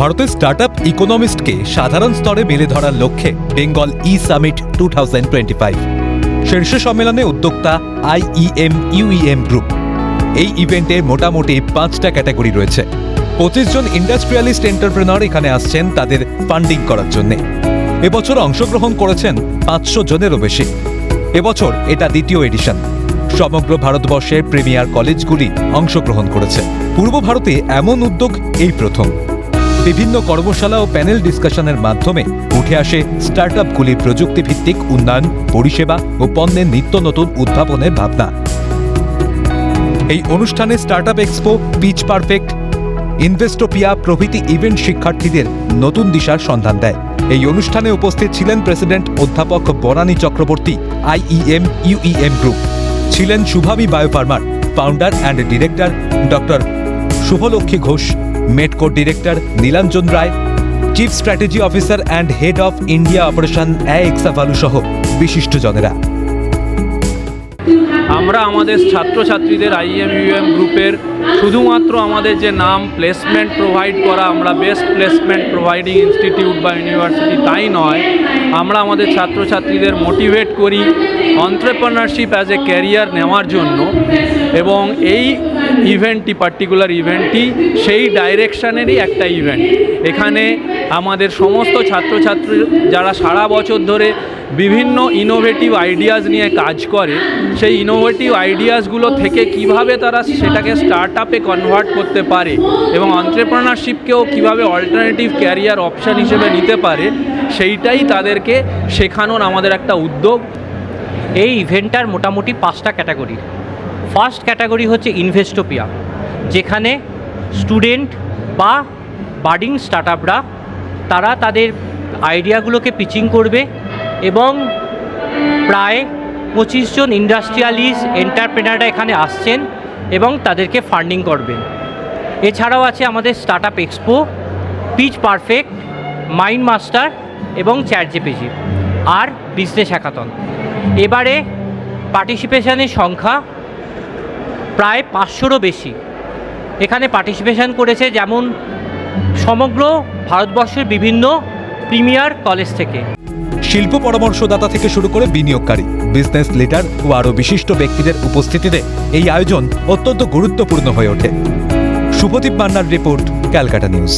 ভারতের start up ইকোনমিস্টকে সাধারণ স্তরে মেলে ধরার লক্ষ্যে বেঙ্গল ই সামিট টু শীর্ষ সম্মেলনে উদ্যোক্তা আইইএম ইউইএম গ্রুপ এই ইভেন্টে মোটামুটি পাঁচটা ক্যাটাগরি রয়েছে। পঁচিশ জন ইন্ডাস্ট্রিয়ালিস্ট এন্টারপ্রেনার এখানে আসছেন তাদের ফান্ডিং করার জন্য। এবছর অংশগ্রহণ করেছেন পাঁচশো জনেরও বেশি। এবছর এটা দ্বিতীয় এডিশন সমগ্র ভারতবর্ষের প্রিমিয়ার কলেজগুলি অংশগ্রহণ করেছে। পূর্ব ভারতে এমন উদ্যোগ এই প্রথম। বিভিন্ন কর্মশালা ও প্যানেল ডিসকাশনের মাধ্যমে উঠে আসে স্টার্টআপগুলির প্রযুক্তিভিত্তিক উন্নয়ন, পরিষেবা ও পণ্যের নিত্য নতুন উদ্ভাবনের ভাবনা। এই অনুষ্ঠানে startup expo, pitch perfect, Investopia প্রভৃতি ইভেন্ট শিক্ষার্থীদের নতুন দিশার সন্ধান দেয়। এই অনুষ্ঠানে উপস্থিত ছিলেন প্রেসিডেন্ট অধ্যাপক Banani Chakraborty IEM UEM group. ছিলেন Shubhabi বায়োফার্মার, founder and director doctor Shubhalakshmi Ghosh Metco director Nilanjan Roy chief strategy officer and head of India operation Exavalu সহ বিশিষ্টজনেরা আমরা আমাদের ছাত্রছাত্রীদের আইএম ইউএম গ্রুপের শুধুমাত্র আমাদের যে নাম প্লেসমেন্ট প্রোভাইড করা, আমরা বেস্ট প্লেসমেন্ট প্রোভাইডিং ইনস্টিটিউট বা ইউনিভার্সিটি তাই নয়, আমরা আমাদের ছাত্রছাত্রীদের মোটিভেট করি অন্টারপ্রেনারশিপ অ্যাজ এ ক্যারিয়ার নেওয়ার জন্য এবং এই ইভেন্টটি পার্টিকুলার ইভেন্টটি সেই ডাইরেকশানেরই একটা ইভেন্ট এখানে আমাদের সমস্ত ছাত্রছাত্রী যারা সারা বছর ধরে বিভিন্ন ইনোভেটিভ আইডিয়াস নিয়ে কাজ করে, সেই ইনোভেটিভ আইডিয়াসগুলো থেকে কীভাবে তারা সেটাকে স্টার্ট আপে কনভার্ট করতে পারে এবং অন্টারপ্রেনারশিপকেও কীভাবে অল্টারনেটিভ ক্যারিয়ার অপশান হিসেবে নিতে পারে, সেইটাই তাদেরকে শেখানোর আমাদের একটা উদ্যোগ। এই ইভেন্টটার মোটামুটি পাঁচটা ক্যাটাগরি ফার্স্ট ক্যাটাগরি হচ্ছে ইনভেস্টোপিয়া, যেখানে স্টুডেন্ট বা বাডিং স্টার্টআপরা, তারা তাদের আইডিয়াগুলোকে পিচিং করবে এবং প্রায় পঁচিশ জন ইন্ডাস্ট্রিয়ালিস্ট, এন্টারপ্রেনাররা এখানে আসছেন এবং তাদেরকে ফান্ডিং করবেন। এছাড়াও আছে আমাদের start up expo, pitch perfect, mind master এবং চ্যাট জিপিজি আর বিজনেস হ্যাকাথন। এবারে পার্টিসিপেশনের সংখ্যা প্রায় পাঁচশোরও বেশি। এখানে পার্টিসিপেশন করেছে যেমন সমগ্র ভারতবর্ষের বিভিন্ন প্রিমিয়ার কলেজ থেকে। শিল্প পরামর্শদাতা থেকে শুরু করে বিনিয়োগকারী বিজনেস লিডার ও আরও বিশিষ্ট ব্যক্তিদের উপস্থিতিতে এই আয়োজন অত্যন্ত গুরুত্বপূর্ণ হয়ে ওঠে। শুভদীপ মান্নার রিপোর্ট, ক্যালকাটা নিউজ।